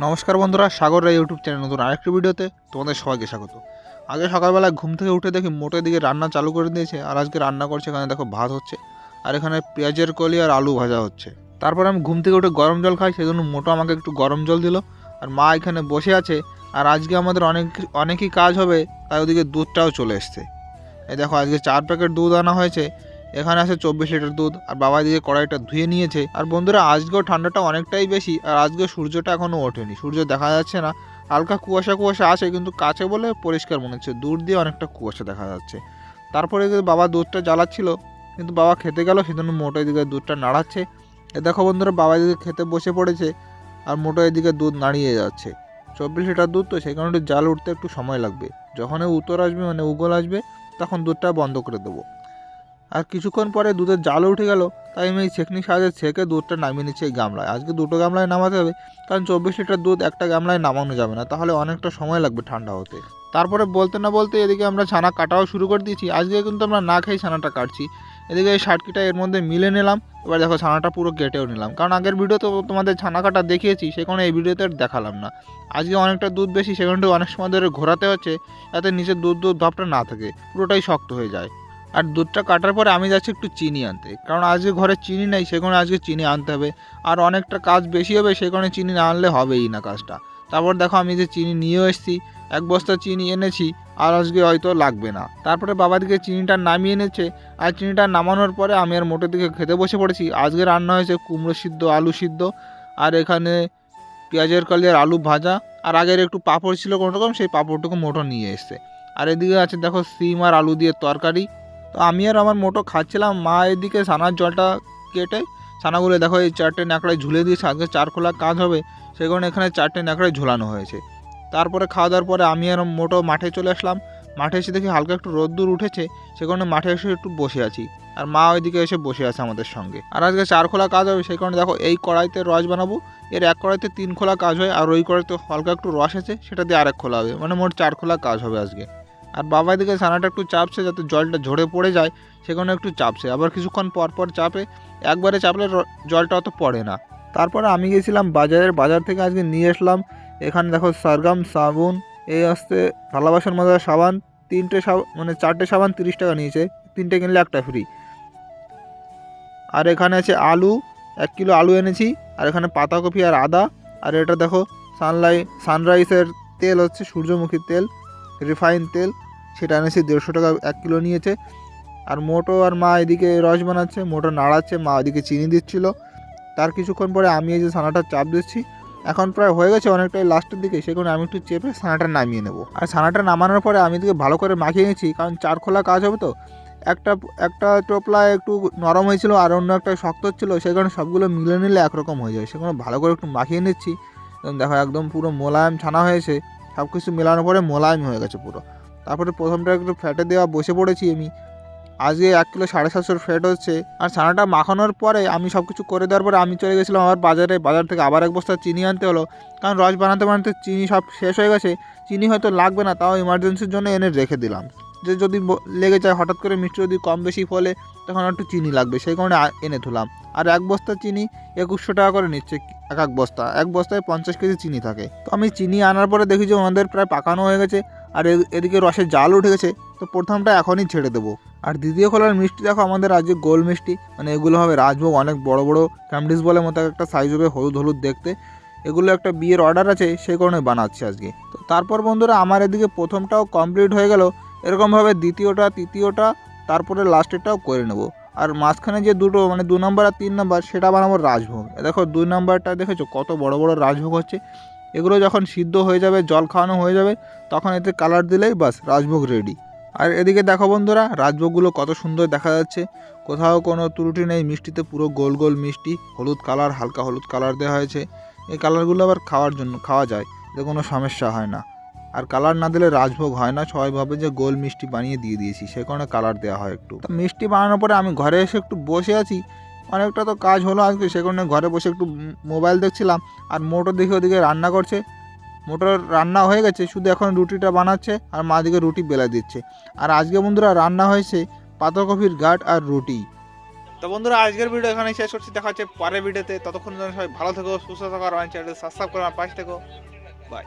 নমস্কার বন্ধুরা, সাগর রায় YouTube channel নতুন আরেকটি ভিডিওতে তোমাদের সবাইকে স্বাগত। আগে সকালবেলা ঘুম থেকে উঠে দেখি মোটের দিকে রান্না চালু করে দিয়েছে, আর আজকে রান্না করছে এখানে দেখো ভাত হচ্ছে, আর এখানে পেঁয়াজের কলি আর আলু ভাজা হচ্ছে। তারপর আমি ঘুম থেকে উঠে গরম জল খাই, সেজন্য মোটো আমাকে একটু গরম জল দিল, আর মা এখানে বসে আছে, আর আজকে আমাদের অনেক, অনেকই কাজ হবে, তাই ওদিকে দুধটাও চলে এসছে। এই দেখো, আজকে চার প্যাকেট দুধ আনা হয়েছে এখানে আছে চব্বিশ লিটার দুধ। আর বাবা দিকে কড়াইটা ধুয়ে নিয়েছে। আর বন্ধুরা, আজকেও ঠান্ডাটা অনেকটাই বেশি। আর আজকে সূর্যটা এখনও ওঠেনি। সূর্য দেখা যাচ্ছে না। হালকা কুয়াশা কুয়াশা আছে, কিন্তু কাছে বলে পরিষ্কার মনে হচ্ছে। দূর দিয়ে অনেকটা কুয়াশা দেখা যাচ্ছে। তারপরে বাবা দুধটা জ্বালাচ্ছিল, কিন্তু বাবা খেতে গেল, সেজন্য মোটো এদিকে দুধটা নাড়াচ্ছে। এ দেখো বন্ধুরা, বাবা এদিকে খেতে বসে পড়েছে, আর মোটো এদিকে দুধ নাড়িয়ে যাচ্ছে। চব্বিশ লিটার দুধ তো, সেই কারণে জাল উঠতে একটু সময় লাগবে। যখনই উত্তর আসবে মানে উগল আসবে, তখন দুধটা বন্ধ করে দেবো। আর কিছুক্ষণ পরে দুধের জাল উঠে গেল। তাই আমি এই ছেঁকনির সাহায্যে ছেঁকে দুধটা নামিয়ে নিচ্ছি এই গামলায়। আজকে দুটো গামলায় নামাতে হবে, কারণ চব্বিশ লিটার দুধ একটা গামলায় নামানো যাবে না। তাহলে অনেকটা সময় লাগবে ঠান্ডা হতে। তারপরে বলতে না বলতে এদিকে আমরা ছানা কাটাও শুরু করে দিয়েছি। আজকে কিন্তু আমরা না খেয়ে ছানাটা কাটছি। এদিকে এই ষাটকিটা এর মধ্যে মিলে নিলাম। এবার দেখো ছানাটা পুরো কেটেও নিলাম। কারণ আগের ভিডিওতে তোমাদের ছানা কাটা দেখিয়েছি, সে কারণে এই ভিডিওতে দেখালাম না। আজকে অনেকটা দুধ বেশি সেখানটা অনেক সময় ধরে ঘোরাতে হচ্ছে, যাতে নিচে দুধ দুধ ভাবটা না থাকে। পুরোটাই শক্ত হয়ে যায়। আর দুধটা কাটার পরে আমি যাচ্ছি একটু চিনি আনতে। কারণ আজকে ঘরে চিনি নেই সে কারণে আজকে চিনি আনতে হবে। আর অনেকটা কাজ বেশি হবে সে কারণে চিনি না আনলে হবেই না কাজটা। তারপর দেখো আমি যে চিনি নিয়েও এসেছি, এক বস্তা চিনি এনেছি, আর আজকে হয়তো লাগবে না। তারপরে বাবা দিকে চিনিটা নামিয়ে এনেছে, আর চিনিটা নামানোর পরে আমি আর মোটের দিকে খেতে বসে পড়েছি। আজকে রান্না হয়েছে কুমড়ো সিদ্ধ, আলু সিদ্ধ, আর এখানে পেঁয়াজের কালিয়ার আলু ভাজা। আর আগের একটু পাঁপড় ছিল কোনো রকম, সেই পাঁপড়টুকু মোটো নিয়ে এসছে। আর এদিকে আছে দেখো সিম আর আলু দিয়ে তরকারি। তো আমি আর আমার মোটো খাচ্ছিলাম। মা এদিকে সানার জলটা কেটে সানাগুলো দেখো, এই চারটে ন্যাকড়ায় ঝুলে দিয়েছে, আজকে চার খোলা কাজ হবে। সেই কারণে এখানে চারটে ন্যাকড়ায় ঝুলানো হয়েছে। তারপরে খাওয়া দাওয়ার পরে আমি আর মোটো মাঠে চলে আসলাম। মাঠে এসে দেখি হালকা একটু রোদ্দুর উঠেছে সে কারণে মাঠে এসে একটু বসে আছি। আর মা ওইদিকে এসে বসে আছে আমাদের সঙ্গে। আর আজকে চার খোলা কাজ হবে, সেই কারণে দেখো, এই কড়াইতে রস বানাবো। এর এক কড়াইতে তিন খোলা কাজ হয়, আর ওই কড়াইতে হালকা একটু রস আছে, সেটা দিয়ে আরেক খোলা হবে। মানে মোট চার খোলা কাজ হবে আজকে। আর বাবা দিকে ছানাটা একটু চাপছে যাতে জলটা ঝরে পড়ে যায়, সেখানে একটু চাপছে। আবার কিছুক্ষণ পর পর চাপে, একবারে চাপলে জলটা অত পড়ে না। তারপরে আমি গেছিলাম বাজারের, বাজার থেকে আজকে নিয়ে আসলাম। এখানে দেখো সারগাম, সাবুন, এই আসতে থালা বাসন মাজার সাবান, তিনটে সাবান মানে চারটে সাবান তিরিশ টাকা নিয়েছে। তিনটে কিনলে একটা ফ্রি আর এখানে আছে আলু, এক কিলো আলু এনেছি। আর এখানে পাতাকপি আর আদা। আর এটা দেখো সানলাই সানরাইসের তেল হচ্ছে সূর্যমুখীর তেল। রিফাইন তেল, সেটা এনেছি, দেড়শো টাকা এক কিলো নিয়েছে। আর মোটো আর মা এদিকে রস বানাচ্ছে, মোটো নাড়াচ্ছে, মা এদিকে চিনি দিচ্ছিল। তার কিছুক্ষণ পরে আমি এই যে ছানাটা চাপ দিচ্ছি, এখন প্রায় হয়ে গেছে অনেকটাই লাস্টের দিকে সেখানে আমি একটু চেপে ছানাটা নামিয়ে নেব। আর ছানাটা নামানোর পরে আমি এদিকে ভালো করে মাখিয়ে নিয়েছি কারণ চার খোলা কাজ হবে তো। একটা একটা টোপলা একটু নরম হয়েছিল আর অন্য একটা শক্ত ছিল সেই কারণে সবগুলো মিলে নিলে একরকম হয়ে যায়। সেখানে ভালো করে একটু মাখিয়ে নিচ্ছি। দেখো, একদম পুরো মোলায়েম ছানা হয়েছে। সব কিছু মেলানোর পরে মোলায়েম হয়ে গেছে পুরো। তারপরে প্রথমটা একটু ফ্যাটে দেওয়া বসে পড়েছি আমি। আজকে এক কিলো সাড়ে সাতশোর ফ্যাট হচ্ছে। আর ছানাটা মাখানোর পরে আমি সব কিছু করে দেওয়ার পরে আমি চলে গেছিলাম আবার বাজারে। বাজার থেকে আবার এক বস্তা চিনি আনতে হলো। কারণ রস বানাতে বানাতে চিনি সব শেষ হয়ে গেছে। চিনি হয়তো লাগবে না, তাও ইমার্জেন্সির জন্য এনে রেখে দিলাম। যে যদি লেগে যায়, হঠাৎ করে মিষ্টি যদি কম বেশি ফলে, তখন একটু চিনি লাগবে। সেই কারণে এনে ধুলাম। আর এক বস্তা চিনি একুশশো টাকা করে নিচ্ছে। এক এক বস্তা। এক বস্তায় পঞ্চাশ কেজি চিনি থাকে। তো আমি চিনি আনার পরে দেখি যে ওনাদের প্রায় পাকানো হয়ে গেছে আর এদিকে রসের জাল উঠে গেছে। তো প্রথমটা এখনই ছেড়ে দেবো। আর দ্বিতীয় খোলার মিষ্টি দেখো, আমাদের রাজ্যে গোল মিষ্টি। মানে এগুলো হবে রাজভোগ, অনেক বড় বড় ক্যামডিস বলে মতো একটা সাইজ হবে হলুদ হলুদ দেখতে। এগুলো একটা বিয়ের অর্ডার আছে, সেই কারণে বানাচ্ছি আজকে। তো তারপর বন্ধুরা, আমার এদিকে প্রথমটাও কমপ্লিট হয়ে গেল। এরকমভাবে দ্বিতীয়টা, তৃতীয়টা, তারপরে লাস্টেরটাও করে নেব। আর মাঝখানে যে দুটো মানে দু নম্বর আর তিন নম্বর, সেটা বানাবো রাজভোগ। দেখো, দুই নম্বরটা দেখেছ? কত বড় বড় রাজভোগ হচ্ছে। এগুলো যখন সিদ্ধ হয়ে যাবে, জল খাওয়ানো হয়ে যাবে, তখন এতে কালার দিলেই বাস রাজভোগ রেডি আর এদিকে দেখো বন্ধুরা, রাজভোগগুলো কত সুন্দর দেখা যাচ্ছে। কোথাও কোনো ত্রুটি নেই, মিষ্টিতে পুরো গোল গোল মিষ্টি, হলুদ কালার হালকা হলুদ কালার দেওয়া হয়েছে। এই কালারগুলো আবার খাওয়ার জন্য, খাওয়া যায়। এতে কোনো সমস্যা হয় না। আর কালার না দিলে রাজভোগ হয় না। সবাই ভাবে যে গোল মিষ্টি বানিয়ে দিয়ে দিয়েছি, সে কারণে কালার দেওয়া হয় একটু। মিষ্টি বানানোর পরে আমি ঘরে এসে একটু বসে আছি। অনেকটা তো কাজ হলো আজকে, সে কারণে ঘরে বসে একটু মোবাইল দেখছিলাম। আর মোটর দেখে ওদিকে রান্না করছে। মোটর রান্না হয়ে গেছে, শুধু এখন রুটিটা বানাচ্ছে আর মা দিকে রুটি বেলা দিচ্ছে। আর আজকে বন্ধুরা রান্না হয়েছে পাতাকপির গাট আর রুটি। তো বন্ধুরা, আজকের ভিডিও এখানে শেষ করছি। দেখা হচ্ছে পরের ভিডিওতে। ততক্ষণ সবাই ভালো থেকো, সুস্থ থাকো, আর আমার চ্যানেলটি সাবস্ক্রাইব করে আমার পাশে থেকো। বাই